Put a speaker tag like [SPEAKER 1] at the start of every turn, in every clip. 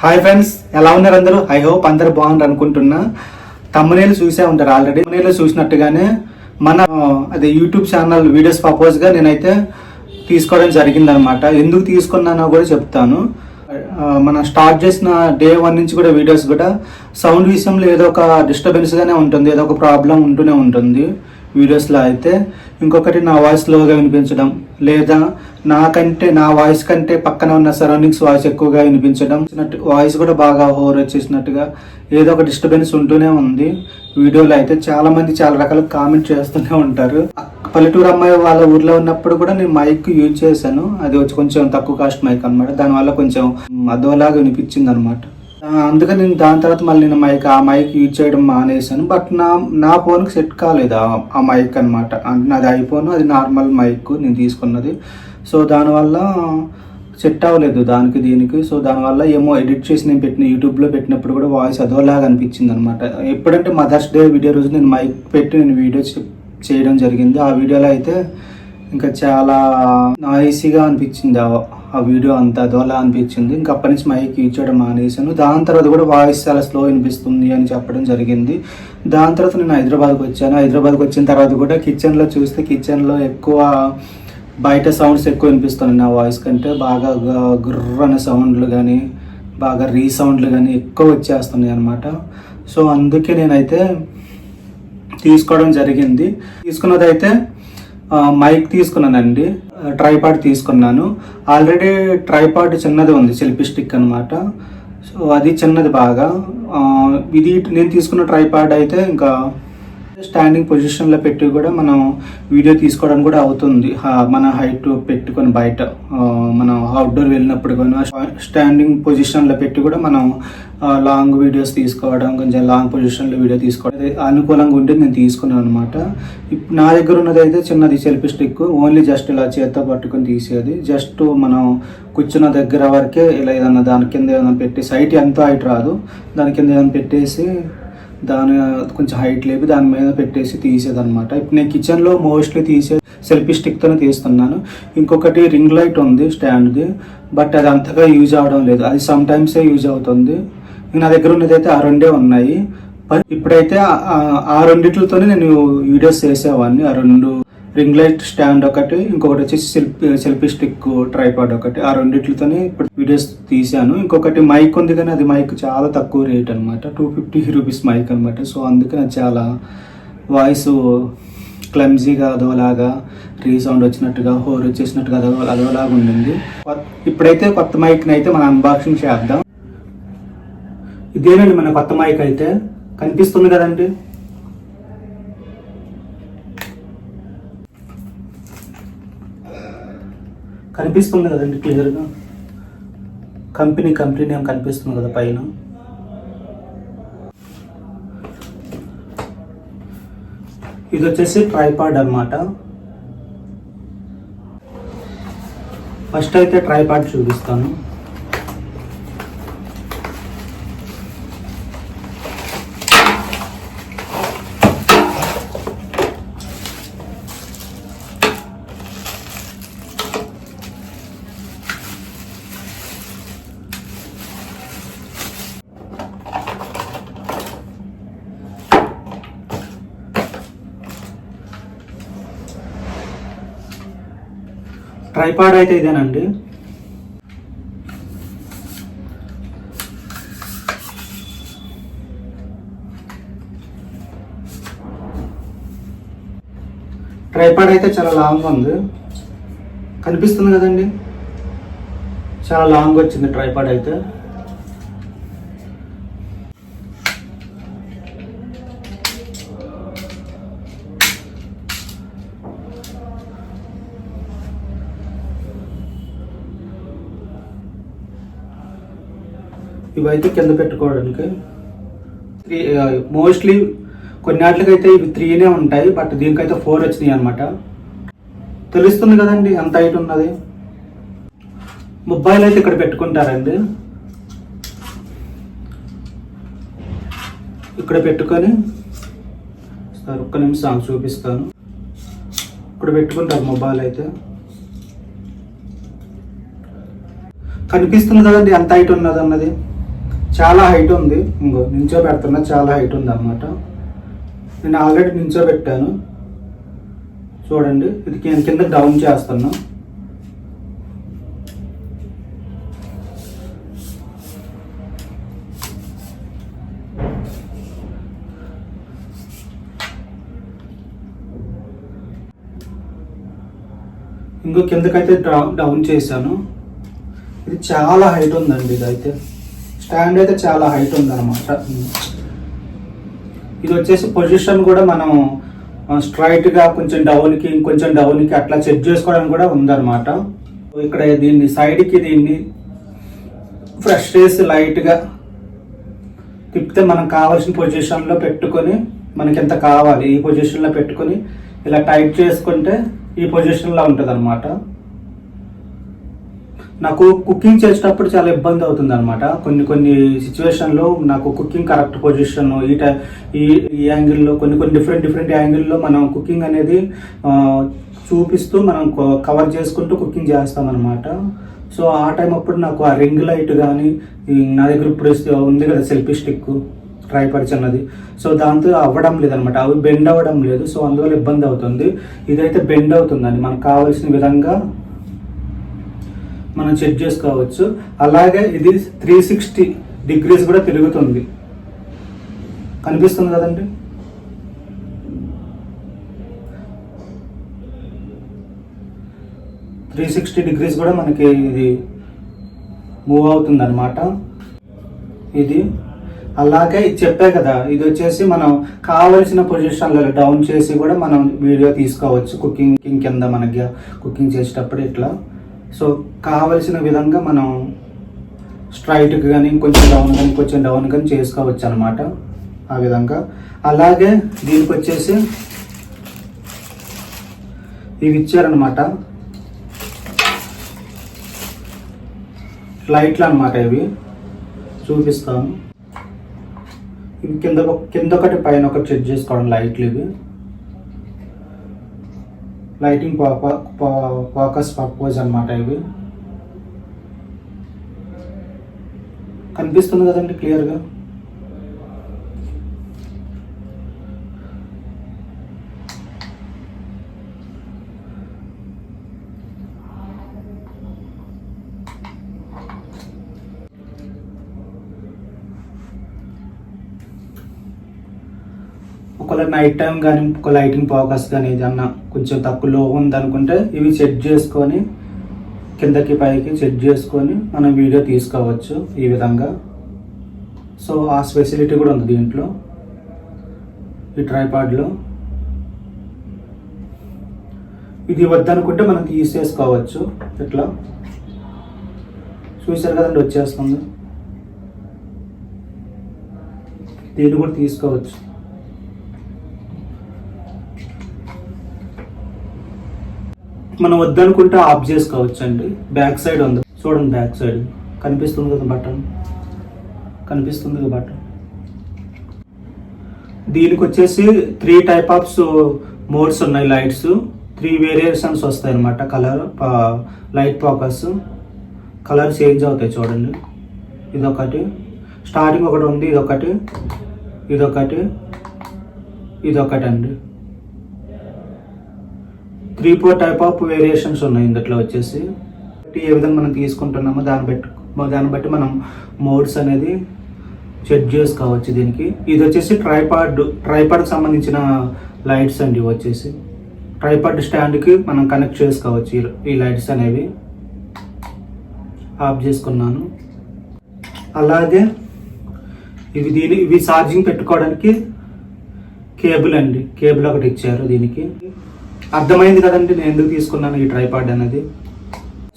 [SPEAKER 1] Hi friends ఎలా ఉన్నారు అందరూ? ఐ హోప్ అందరు బాగున్నారు అనుకుంటున్నా. తమ్మునేలు చూసే ఉంటారు ఆల్రెడీ తమ్మునేలు చూసినట్టుగానే మన అదే యూట్యూబ్ ఛానల్ వీడియోస్ పర్పస్గా నేనైతే తీసుకోవడం జరిగిందనమాట. ఎందుకు తీసుకున్నానో కూడా చెప్తాను. మనం స్టార్ట్ చేసిన డే వన్ నుంచి కూడా వీడియోస్ కూడా సౌండ్ విషయంలో ఏదో ఒక డిస్టర్బెన్స్గానే ఉంటుంది ఏదో ఒక ప్రాబ్లం ఉంటూనే ఉంటుంది. వీడియోస్లో అయితే ఇంకొకటి నా వాయిస్ లోగా వినిపించడం లేదా నాకంటే నా వాయిస్ కంటే పక్కన ఉన్న సరౌండింగ్స్ వాయిస్ ఎక్కువగా వినిపించడం. వాయిస్ కూడా బాగా ఓవర్ వచ్చేసినట్టుగా ఏదో ఒక డిస్టర్బెన్స్ ఉంటూనే ఉంది. వీడియోలో అయితే చాలా మంది చాలా రకాల కామెంట్ చేస్తూనే ఉంటారు. పల్లెటూరు అమ్మాయి వాళ్ళ ఊర్లో ఉన్నప్పుడు కూడా నేను మైక్ యూజ్ చేశాను. అది వచ్చి కొంచెం తక్కువ కాస్ట్ మైక్ అనమాట దానివల్ల కొంచెం అదోలాగా వినిపించింది అనమాట అందుకని నేను దాని తర్వాత మళ్ళీ నేను మైక్ ఆ మైక్ యూజ్ చేయడం మానేశాను. బట్ నా నా ఫోన్కి సెట్ కాలేదు ఆ- ఆ మైక్ అనమాట అంటే నాది ఐఫోన్ అది నార్మల్ మైక్ నేను తీసుకున్నది. సో దానివల్ల సెట్ అవ్వలేదు దానికి దీనికి. సో దానివల్ల ఏమో ఎడిట్ చేసి నేను పెట్టిన యూట్యూబ్లో పెట్టినప్పుడు కూడా వాయిస్ అదోలాగా అనిపించింది అనమాట ఎప్పుడంటే మదర్స్ డే వీడియో రోజు నేను మైక్ పెట్టి నేను వీడియో చేయడం జరిగింది. ఆ వీడియోలో అయితే ఇంకా చాలా నాయిసీగా అనిపించింది ఆ- ఆ వీడియో అంతా. అదోలా అనిపించింది. ఇంకా అప్పటి నుంచి మైక్ యూజ్ చేయడం మానేశాను. దాని తర్వాత కూడా వాయిస్ చాలా స్లో వినిపిస్తుంది అని చెప్పడం జరిగింది. దాని తర్వాత నేను హైదరాబాద్కి వచ్చాను. హైదరాబాద్కి వచ్చిన తర్వాత కూడా కిచెన్లో చూస్తే కిచెన్లో ఎక్కువ బయట సౌండ్స్ ఎక్కువ వినిపిస్తున్నాయి నా వాయిస్ కంటే. బాగా గుర్రన గుర్ర అనే సౌండ్లు కానీ బాగా రీ సౌండ్లు కానీ ఎక్కువ వచ్చేస్తున్నాయి అనమాట సో అందుకే నేనైతే తీసుకోవడం జరిగింది. తీసుకున్నదైతే మైక్ తీసుకున్నానండి. ట్రైపాడ్ తీసుకున్నాను. ఆల్రెడీ ట్రైపాడ్ చిన్నది ఉంది సెల్ఫీ స్టిక్ అనమాట సో అది చిన్నది బాగా. ఇది నేను తీసుకున్న ట్రైపాడ్ అయితే ఇంకా స్టాండింగ్ పొజిషన్లో పెట్టి కూడా మనం వీడియో తీసుకోవడం కూడా అవుతుంది. మన హైట్ పెట్టుకొని బయట మనం అవుట్డోర్ వెళ్ళినప్పుడు కూడా స్టాండింగ్ పొజిషన్లో పెట్టి కూడా మనం లాంగ్ వీడియోస్ తీసుకోవడం కొంచెం లాంగ్ పొజిషన్లో వీడియో తీసుకోవడం అనుకూలంగా ఉంటే నేను తీసుకున్నాను అనమాట ఇప్పుడు నా దగ్గర ఉన్నది అయితే చిన్నది సెల్ఫీ స్టిక్ ఓన్లీ జస్ట్ ఇలా చేత్తో పట్టుకొని తీసేది. జస్ట్ మనం కూర్చున్న దగ్గర వరకే ఇలా ఏదన్నా దాని కింద ఏదైనా పెట్టి సైట్ ఎంతో హైట్ రాదు. దాని కింద ఏదైనా పెట్టేసి దాని కొంచెం హైట్ లేపి దాని మీద పెట్టేసి తీసేదన్నమాట. ఇప్పుడు నేను కిచెన్లో మోస్ట్లీ తీసే సెల్ఫీ స్టిక్తోనే తీస్తున్నాను. ఇంకొకటి రింగ్ లైట్ ఉంది స్టాండ్ది బట్ అది అంతగా యూజ్ అవడం లేదు. అది సమ్ టైమ్సే యూజ్ అవుతుంది. నా దగ్గర ఉన్నది అయితే ఆ రెండే ఉన్నాయి. ఇప్పుడైతే ఆ రెండిట్లతోనే నేను వీడియోస్ చేసేవాడిని ఆ రెండు రింగ్ లైట్ స్టాండ్ ఒకటి ఇంకొకటి వచ్చి సెల్ఫీ సెల్ఫీ స్టిక్ ట్రైపాడ్ ఒకటి. ఆ రెండిట్లతోనే ఇప్పుడు వీడియోస్ తీశాను. ఇంకొకటి మైక్ ఉంది కానీ అది మైక్ చాలా తక్కువ రేట్ అనమాట టూ ఫిఫ్టీ రూపీస్ మైక్ అనమాట సో అందుకని అది చాలా వాయిస్ క్లమ్జీగా అదోలాగా రీసౌండ్ వచ్చినట్టుగా హోర్ వచ్చేసినట్టుగా అదో అదోలాగా ఉండింది. ఇప్పుడైతే కొత్త మైక్ని అయితే మనం అన్బాక్సింగ్ చేద్దాం. ఇదేనండి మన కొత్త మైక్ అయితే. కనిపిస్తుంది కదండి? కనిపిస్తుంది కదండి క్లియర్గా? కంపెనీ కంపెనీ నేమ్ కనిపిస్తుంది కదా పైన. ఇది వచ్చేసి ట్రైపాడ్ అన్నమాట. ఫస్ట్ అయితే ట్రైపాడ్ చూపిస్తాను. ట్రైపాడ్ అయితే ఇదేనండి. ట్రైపాడ్ అయితే చాలా లాంగ్ ఉంది. కనిపిస్తుంది కదండి. చాలా లాంగ్ వచ్చింది ట్రైపాడ్ అయితే ఇవైతే కింద పెట్టుకోవడానికి త్రీ మోస్ట్లీ కొన్నిటికైతే ఇవి త్రీనే ఉంటాయి బట్ దీనికైతే ఫోర్ వచ్చినాయి అనమాట తెలుస్తుంది కదండి ఎంత హైట్ ఉన్నది? మొబైల్ అయితే ఇక్కడ పెట్టుకుంటారండి. ఇక్కడ పెట్టుకొని సార్ ఒక్క నిమిషం చూపిస్తాను. ఇక్కడ పెట్టుకుంటారు మొబైల్ అయితే. కనిపిస్తుంది కదండి ఎంత హైట్ ఉన్నది అన్నది చాలా హైట్ ఉంది. ఇంకో నించో పెడుతున్నా చాలా హైట్ ఉంది అనమాట నేను ఆల్రెడీ నించో పెట్టాను. చూడండి ఇది కింద- కింద డౌన్ చేస్తున్నా. ఇంకో కిందకైతే డౌన్ చేశాను. ఇది చాలా హైట్ ఉందండి ఇదైతే. స్టాండ్ అయితే చాలా హైట్ ఉందన్నమాట. ఇది వచ్చేసి పొజిషన్ కూడా మనం స్ట్రైట్గా కొంచెం డౌన్కి ఇంకొంచెం డౌన్కి అట్లా చెక్ చేసుకోవడానికి కూడా ఉందన్నమాట. ఇక్కడ దీన్ని సైడ్కి దీన్ని ఫ్రెష్ చేసి లైట్గా తిప్పితే మనం కావాల్సిన పొజిషన్లో పెట్టుకొని మనకి ఎంత కావాలి ఈ పొజిషన్లో పెట్టుకొని ఇలా టైట్ చేసుకుంటే ఈ పొజిషన్లో ఉంటుంది అనమాట నాకు కుకింగ్ చేసేటప్పుడు చాలా ఇబ్బంది అవుతుంది అనమాట కొన్ని కొన్ని సిచ్యువేషన్లో నాకు కుకింగ్ కరెక్ట్ పొజిషన్ ఈ టై ఈ ఈ యాంగిల్లో కొన్ని కొన్ని డిఫరెంట్ డిఫరెంట్ యాంగిల్లో మనం కుకింగ్ అనేది చూపిస్తూ మనం కవర్ చేసుకుంటూ కుకింగ్ చేస్తామన్నమాట. సో ఆ టైం అప్పుడు నాకు ఆ రింగ్ లైట్ కానీ నా దగ్గర ఇప్పుడు ఉంది కదా సెల్ఫీ స్టిక్ ట్రైపడ్ చిన్నది సో దాంతో అవ్వడం లేదనమాట అవి బెండ్ అవ్వడం లేదు. సో అందువల్ల ఇబ్బంది అవుతుంది. ఇదైతే బెండ్ అవుతుందండి. మనకు కావాల్సిన విధంగా మనం చెక్ చేసుకోవచ్చు. అలాగే ఇది త్రీ సిక్స్టీ డిగ్రీస్ కూడా తిరుగుతుంది. కనిపిస్తుంది కదండి? త్రీ సిక్స్టీ డిగ్రీస్ కూడా మనకి ఇది మూవ్ అవుతుంది అనమాట ఇది అలాగే చెప్పే కదా ఇది వచ్చేసి మనం కావలసిన పొజిషన్లో డౌన్ చేసి కూడా మనం వీడియో తీసుకోవచ్చు. కుకింగ్ కింద మనకి కుకింగ్ చేసేటప్పుడు ఇట్లా. సో కావలసిన విధంగా మనం స్ట్రైట్కి కానీ కొంచెం డౌన్ కానీ కొంచెం డౌన్ కానీ చేసుకోవచ్చు అనమాట ఆ విధంగా. అలాగే దీనికి వచ్చేసి ఇవి ఇచ్చారనమాట లైట్లు అనమాట ఇవి. చూపిస్తాను. ఇవి కింద కింద ఒకటి పైన ఒకటి చెక్ చేసుకోవడం లైట్లు ఇవి. లైటింగ్ ఫోకస్ పర్పస్ అన్నమాట ఇవి. కనిపిస్తుంది కదండి క్లియర్గా? నైట్ టైం కానీ ఒక లైటింగ్ ఫోకస్ కానీ ఏదన్నా కొంచెం తక్కువ లో ఉందనుకుంటే ఇవి సెట్ చేసుకొని కిందకి పైకి సెట్ చేసుకొని మనం వీడియో తీసుకోవచ్చు ఈ విధంగా. సో ఆ స్పెసిలిటీ కూడా ఉంది దీంట్లో. ఈ ట్రైపాడ్లో ఇది వద్దనుకుంటే మనం తీసేసుకోవచ్చు. ఇట్లా. చూసారు కదండి వచ్చేస్తుంది. దీన్ని కూడా తీసుకోవచ్చు. మనం వద్దనుకుంటే ఆఫ్ చేసుకోవచ్చు అండి బ్యాక్ సైడ్ ఉంది. చూడండి బ్యాక్ సైడ్ కనిపిస్తుంది కదా బటన్ కనిపిస్తుంది కదా బటన్ దీనికి వచ్చేసి త్రీ టైప్ ఆఫ్ మోడ్స్ ఉన్నాయి లైట్స్ త్రీ వేరియేషన్స్ వస్తాయి అనమాట colour light focus colour change అవుతాయి చూడండి. ఇదొకటి. స్టార్టింగ్ ఒకటి ఉంది ఇదొకటి. ఇదొకటి. ఇదొకటి అండి three four type of variations ఉన్నాయి ఇందులో వచ్చేసి. ఏ విధంగా మనం తీసుకుంటున్నామో దాన్ని బట్టి దాన్ని బట్టి మనం మోడ్స్ అనేది సెట్ చేసుకోవచ్చు దీనికి. ఇది వచ్చేసి ట్రైపాడ్ ట్రైపాడ్కి సంబంధించిన లైట్స్ అండి వచ్చేసి. ట్రైపాడ్ స్టాండ్కి మనం కనెక్ట్ చేసుకోవచ్చు ఈ- ఈ లైట్స్ అనేవి. ఆఫ్ చేసుకున్నాను. అలాగే ఇవి దీని ఇవి ఛార్జింగ్ పెట్టుకోవడానికి కేబుల్ అండి. కేబుల్ ఒకటి ఇచ్చారు దీనికి. అర్థమైంది కదండి నేను ఎందుకు తీసుకున్నాను ఈ ట్రైపాడ్ అనేది?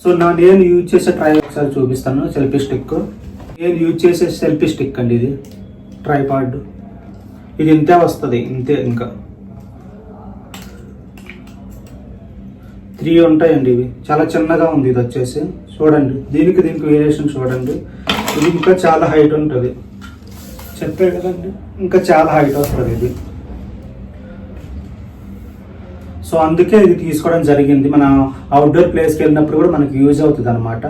[SPEAKER 1] సో నా నేను యూజ్ చేసే ట్రై ఒకసారి చూపిస్తాను సెల్ఫీ స్టిక్ నేను యూజ్ చేసే సెల్ఫీ స్టిక్ అండి ఇది ట్రైపాడ్ ఇది ఇంతే వస్తుంది ఇంతే ఇంకా. త్రీ ఉంటాయండి ఇవి. చాలా చిన్నగా ఉంది ఇది వచ్చేసి. చూడండి దీనికి దీనికి వేరియేషన్ చూడండి. ఇది ఇంకా చాలా హైట్ ఉంటుంది. చెప్పే కదండి ఇంకా చాలా హైట్ వస్తుంది ఇది. సో అందుకే ఇది తీసుకోవడం జరిగింది. మన అవుట్డోర్ ప్లేస్కి వెళ్ళినప్పుడు కూడా మనకి యూజ్ అవుతుంది అనమాట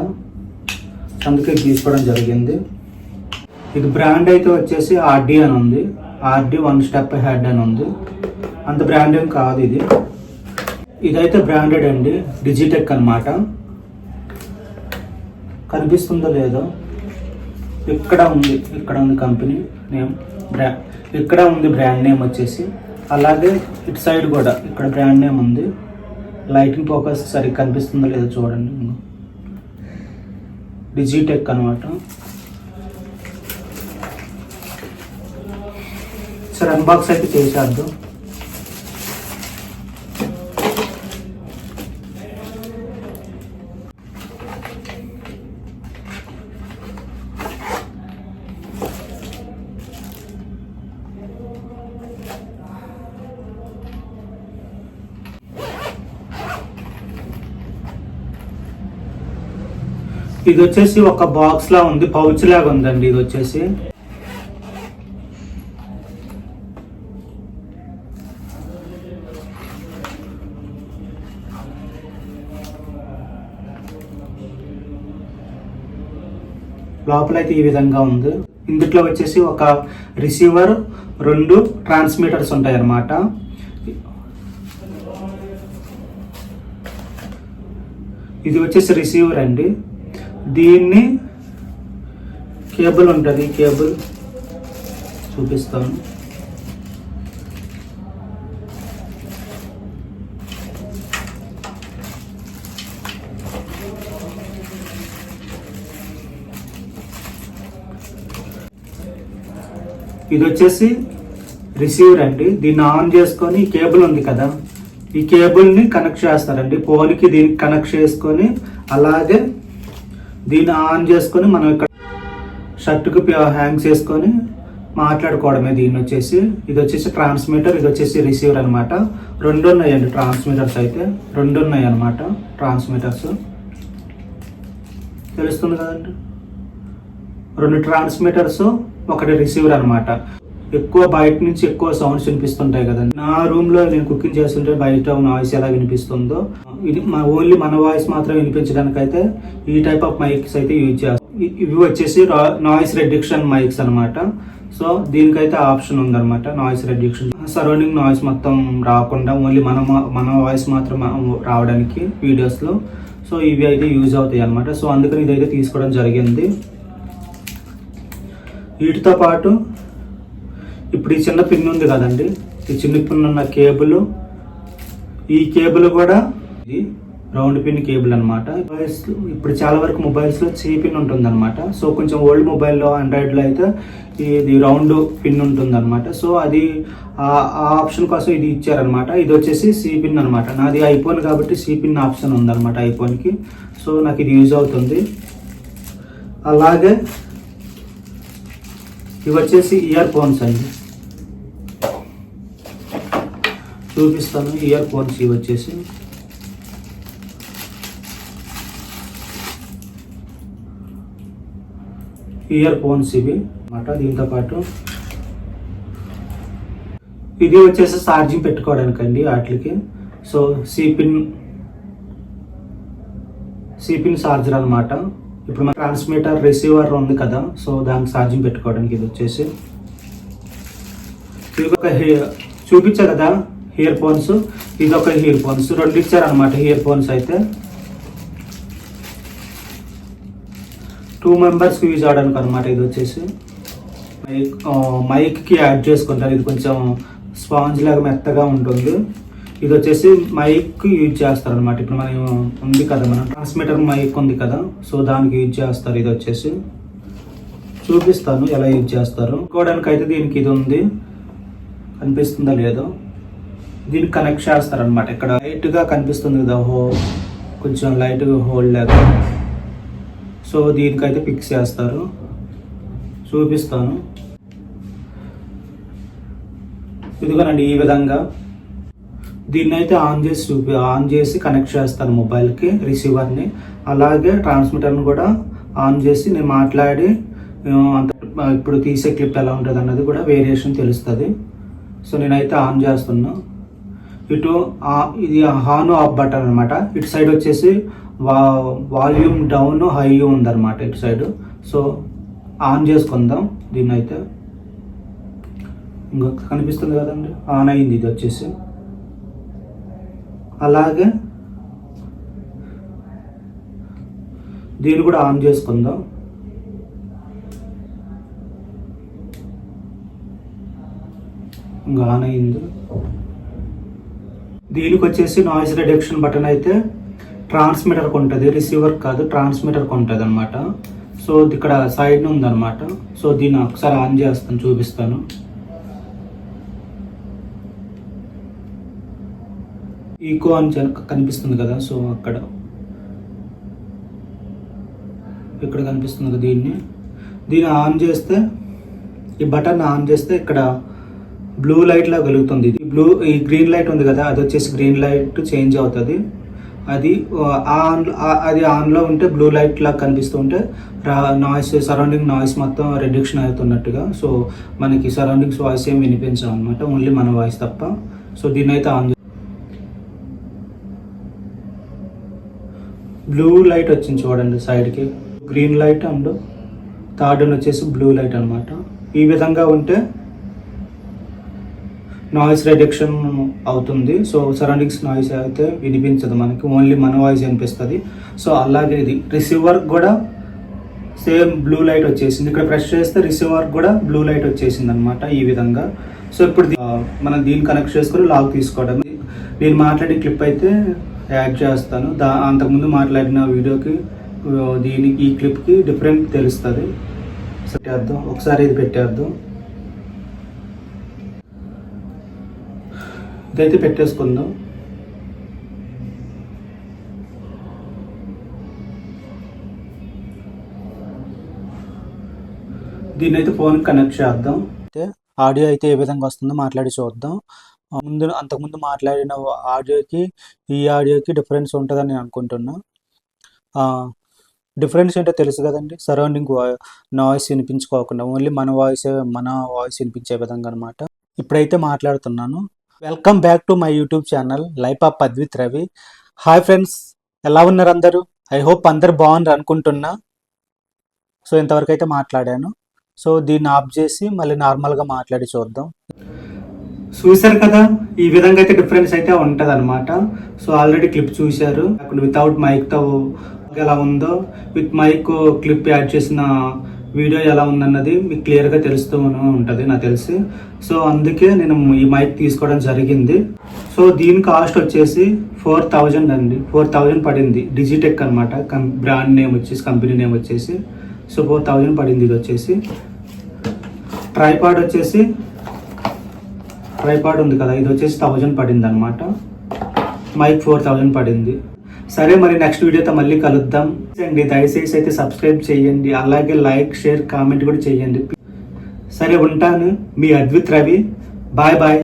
[SPEAKER 1] అందుకే ఇది తీసుకోవడం జరిగింది. ఇది బ్రాండ్ అయితే వచ్చేసి ఆర్డి అని ఉంది. ఆర్డి వన్ స్టెప్ హెడ్ అని ఉంది. అంత బ్రాండ్ ఏం కాదు ఇది. ఇదైతే బ్రాండెడ్ అండి. డిజిటెక్ అన్నమాట. కనిపిస్తుందో లేదో? ఇక్కడ ఉంది. ఇక్కడ ఉంది కంపెనీ నేమ్ బ్రా ఇక్కడ ఉంది బ్రాండ్ నేమ్ వచ్చేసి అలాగే ఇటు సైడ్ కూడా ఇక్కడ బ్రాండ్ నేమ్ ఉంది. లైటింగ్ ఫోకస్ సరిగ్గా కనిపిస్తుందో లేదో చూడండి. డిజిటెక్ అనమాట సరే అన్బాక్స్ అయితే చేసేద్దాం. ఇది వచ్చేసి ఒక బాక్స్ లా ఉంది పౌచ్ లాగా ఉందండి ఇది వచ్చేసి లోపల అయితే ఈ విధంగా ఉంది. ఇందులో వచ్చేసి ఒక రిసీవర్ రెండు ట్రాన్స్మిటర్స్ ఉంటాయి అన్నమాట ఇది వచ్చేసి రిసీవర్ అండి. దీన్ని కేబుల్ ఉంటుంది కేబుల్ చూపిస్తాను. ఇది వచ్చేసి రిసీవర్ అండి. దీన్ని ఆన్ చేసుకొని కేబుల్ ఉంది కదా ఈ కేబుల్ని కనెక్ట్ చేస్తారండి. ఫోన్కి దీనికి కనెక్ట్ చేసుకొని అలాగే దీన్ని ఆన్ చేసుకొని మనం ఇక్కడ షర్ట్కి హ్యాంగ్ చేసుకొని మాట్లాడుకోవడమే దీన్ని వచ్చేసి. ఇది వచ్చేసి ట్రాన్స్మిటర్ ఇది వచ్చేసి రిసీవర్ అనమాట రెండు ఉన్నాయండి ట్రాన్స్మిటర్స్ అయితే. రెండు ఉన్నాయి అనమాట ట్రాన్స్మిటర్స్. తెలుస్తుంది కదండి? రెండు ట్రాన్స్మిటర్స్ ఒకటి రిసీవర్ అనమాట ఎక్కువ బయట నుంచి ఎక్కువ సౌండ్స్ వినిపిస్తుంటాయి కదండి నా రూమ్లో నేను కుకింగ్ చేస్తుంటే బయట నాయిస్ ఎలా వినిపిస్తుందో ఇది మా ఓన్లీ మన వాయిస్ మాత్రం వినిపించడానికి అయితే ఈ టైప్ ఆఫ్ మైక్స్ అయితే యూజ్ చేస్తాం. ఇవి వచ్చేసి నాయిస్ రెడ్యూక్షన్ మైక్స్ అనమాట సో దీనికైతే ఆప్షన్ ఉందన్నమాట నాయిస్ రెడ్యూక్షన్ సరౌండింగ్ నాయిస్ మొత్తం రాకుండా ఓన్లీ మన మన వాయిస్ మాత్రం రావడానికి వీడియోస్లో. సో ఇవి అయితే యూజ్ అవుతాయి అనమాట సో అందుకని ఇదైతే తీసుకోవడం జరిగింది. వీటితో పాటు ఇప్పుడు ఈ చిన్న పిన్ ఉంది కదండి. ఈ చిన్న పిన్ ఉన్న కేబుల్ ఈ కేబుల్ కూడా ఇది రౌండ్ పిన్ కేబుల్ అనమాట ఇప్పుడు చాలా వరకు మొబైల్స్లో సి పిన్ ఉంటుంది అనమాట సో కొంచెం ఓల్డ్ మొబైల్లో ఆండ్రాయిడ్లో అయితే ఇది రౌండ్ పిన్ ఉంటుంది అనమాట సో అది ఆ ఆప్షన్ కోసం ఇది ఇచ్చారనమాట ఇది వచ్చేసి సి పిన్ అనమాట నాది ఐఫోన్ కాబట్టి సి పిన్ ఆప్షన్ ఉందన్నమాట ఐఫోన్కి సో నాకు ఇది యూజ్ అవుతుంది. అలాగే ఇవి వచ్చేసి ఇయర్ ఫోన్స్ అండి. చూపిస్తాను. ఇయర్ ఫోన్స్ ఇవి వచ్చేసి. ఇయర్ ఫోన్స్ ఇవి అన్నమాట. దీంతో పాటు ఇది వచ్చేసి ఛార్జింగ్ పెట్టుకోవడానికండి వాటికి. సో సిపిన్ సిపిన్ ఛార్జర్ అన్నమాట. ఇప్పుడు మన ట్రాన్స్మిటర్ రిసీవర్ ఉంది కదా సో దానికి ఛార్జింగ్ పెట్టుకోవడానికి ఇది వచ్చేసి. ఇది ఒక చూపించా కదా ఇయర్ ఫోన్స్ ఇది ఒక ఇయర్ ఫోన్స్ రెండు ఇచ్చారనమాట ఇయర్ ఫోన్స్ అయితే. టూ మెంబర్స్కి యూజ్ అవడానికి అనమాట ఇది వచ్చేసి. మైక్ మైక్కి యాడ్ చేసుకుంటారు. ఇది కొంచెం స్పాంజ్ లాగా మెత్తగా ఉంటుంది. ఇది వచ్చేసి మైక్ యూజ్ చేస్తారు అనమాట ఇప్పుడు మనం ఉంది కదా మనం ట్రాన్స్మిటర్ మైక్ ఉంది కదా సో దానికి యూజ్ చేస్తారు ఇది వచ్చేసి. చూపిస్తాను ఎలా యూజ్ చేస్తారు. ఇంకోవడానికి అయితే దీనికి ఇది ఉంది. కనిపిస్తుందా లేదో? దీనికి కనెక్ట్ చేస్తారు అనమాట ఇక్కడ లైట్గా కనిపిస్తుంది కదా హో కొంచెం లైట్ హోల్డ్ లాగా సో దీనికైతే ఫిక్స్ చేస్తారు. చూపిస్తాను. ఇదిగోనండి ఈ విధంగా. దీన్ని అయితే ఆన్ చేసి చూపి ఆన్ చేసి కనెక్ట్ చేస్తాను మొబైల్కి రిసీవర్ని అలాగే ట్రాన్స్మిటర్ని కూడా ఆన్ చేసి నేను మాట్లాడి అంత ఇప్పుడు తీసే క్లిప్ ఎలా ఉంటుంది అన్నది కూడా వేరియేషన్ తెలుస్తుంది. సో నేనైతే ఆన్ చేస్తున్నా. ఇటు ఆ- ఇది హాన్ ఆఫ్ బటన్ అనమాట ఇటు సైడ్ వచ్చేసి వా వాల్యూమ్ డౌన్ హై ఉందన్నమాట ఇటు సైడ్. సో ఆన్ చేసుకుందాం. దీన్ని అయితే ఇంకొక కనిపిస్తుంది కదండి. ఆన్ అయింది ఇది వచ్చేసి. అలాగే దీన్ని కూడా ఆన్ చేసుకుందాం. ఇంకా ఆన్ అయింది. దీనికి వచ్చేసి నాయిస్ రిడక్షన్ బటన్ అయితే ట్రాన్స్మిటర్కి ఉంటుంది రిసీవర్ కాదు ట్రాన్స్మిటర్కి ఉంటుంది అనమాట సో ఇక్కడ సైడ్ ఉందన్నమాట. సో దీన్ని ఒకసారి ఆన్ చేస్తాను చూపిస్తాను. ఈకో అని కనిపిస్తుంది కదా సో అక్కడ. ఇక్కడ కనిపిస్తుంది కదా దీన్ని. దీన్ని ఆన్ చేస్తే ఈ బటన్ ఆన్ చేస్తే ఇక్కడ బ్లూ లైట్ లా వెలుగుతుంది ఇది బ్లూ ఈ గ్రీన్ లైట్ ఉంది కదా అది వచ్చేసి గ్రీన్ లైట్ చేంజ్ అవుతుంది. అది ఆన్ అది ఆన్లో ఉంటే బ్లూ లైట్ లా కనిపిస్తూ ఉంటే నాయిస్ సరౌండింగ్ నాయిస్ మొత్తం రిడక్షన్ అవుతున్నట్టుగా. సో మనకి సరౌండింగ్స్ వాయిస్ ఏం వినిపించాం అనమాట ఓన్లీ మన వాయిస్ తప్ప. సో దీన్ని అయితే ఆన్ బ్లూ లైట్ వచ్చింది చూడండి సైడ్కి గ్రీన్ లైట్ అండ్ థర్డ్ వచ్చేసి బ్లూ లైట్ అనమాట ఈ విధంగా ఉంటే నాయిస్ రిడక్షన్ అవుతుంది. సో సరౌండింగ్స్ నాయిస్ అయితే వినిపించదు మనకి. ఓన్లీ మన వాయిస్ అనిపిస్తుంది సో అలాగే ఇది రిసీవర్ కూడా సేమ్ బ్లూ లైట్ వచ్చేసింది. ఇక్కడ ప్రెస్ చేస్తే రిసీవర్ కూడా బ్లూ లైట్ వచ్చేసింది అనమాట ఈ విధంగా. సో ఇప్పుడు మనం దీన్ని కనెక్ట్ చేసుకొని లాగ్ తీసుకోవడం. నేను మాట్లాడే క్లిప్ అయితే యాడ్ చేస్తాను. దా అంతకుముందు మాట్లాడిన వీడియోకి దీనికి ఈ క్లిప్కి డిఫరెంట్ తెలుస్తుంది. పెట్టేద్దాం. ఒకసారి ఇది పెట్టేద్దాం. ఇదైతే పెట్టేసుకుందాం. దీన్ని అయితే ఫోన్ కనెక్ట్ చేద్దాం. అయితే ఆడియో అయితే ఏ విధంగా వస్తుందో మాట్లాడి చూద్దాం. ముందు అంతకుముందు మాట్లాడిన ఆడియోకి ఈ ఆడియోకి డిఫరెన్స్ ఉంటుందని నేను అనుకుంటున్నా. డిఫరెన్స్ ఏంటో తెలుసు కదండి. సరౌండింగ్ నాయిస్ వినిపించుకోకుండా ఓన్లీ మన వాయిస్ మన వాయిస్ వినిపించే విధంగా అనమాట ఇప్పుడైతే మాట్లాడుతున్నాను. Welcome back to my YouTube channel life of Padvith Ravi hi friends ఎలా ఉన్నారు అందరూ? ఐ హోప్ అందరు బాగున్నారు అనుకుంటున్నా. సో ఇంతవరకు అయితే మాట్లాడాను. సో దీన్ని ఆఫ్ చేసి మళ్ళీ నార్మల్గా మాట్లాడి చూద్దాం. చూశారు కదా ఈ విధంగా అయితే డిఫరెన్స్ అయితే ఉంటుంది అనమాట సో ఆల్రెడీ క్లిప్ చూశారు. అక్కడ వితౌట్ మైక్తో ఎలా ఉందో విత్ మైక్ క్లిప్ యాడ్ చేసిన వీడియో ఎలా ఉందన్నది మీకు క్లియర్గా తెలుస్తూనే ఉంటుంది నాకు తెలిసి. సో అందుకే నేను ఈ మైక్ తీసుకోవడం జరిగింది. సో దీని కాస్ట్ వచ్చేసి ఫోర్ థౌజండ్ అండి. ఫోర్ థౌజండ్ పడింది. డిజిటెక్ అనమాట కం బ్రాండ్ నేమ్ వచ్చేసి కంపెనీ నేమ్ వచ్చేసి. సో ఫోర్ థౌజండ్ పడింది ఇది వచ్చేసి. ట్రైపాడ్ వచ్చేసి ట్రైపాడ్ ఉంది కదా ఇది వచ్చేసి థౌజండ్ పడింది అనమాట మైక్ ఫోర్ థౌజండ్ పడింది. సరే మరి నెక్స్ట్ వీడియోతో మళ్ళీ కలుద్దాం. అండి దయచేసి అయితే సబ్స్క్రైబ్ చేయండి. అలాగే లైక్ షేర్ కామెంట్ కూడా చేయండి. సరే ఉంటాను. మీ అద్విత్ రవి. Bye bye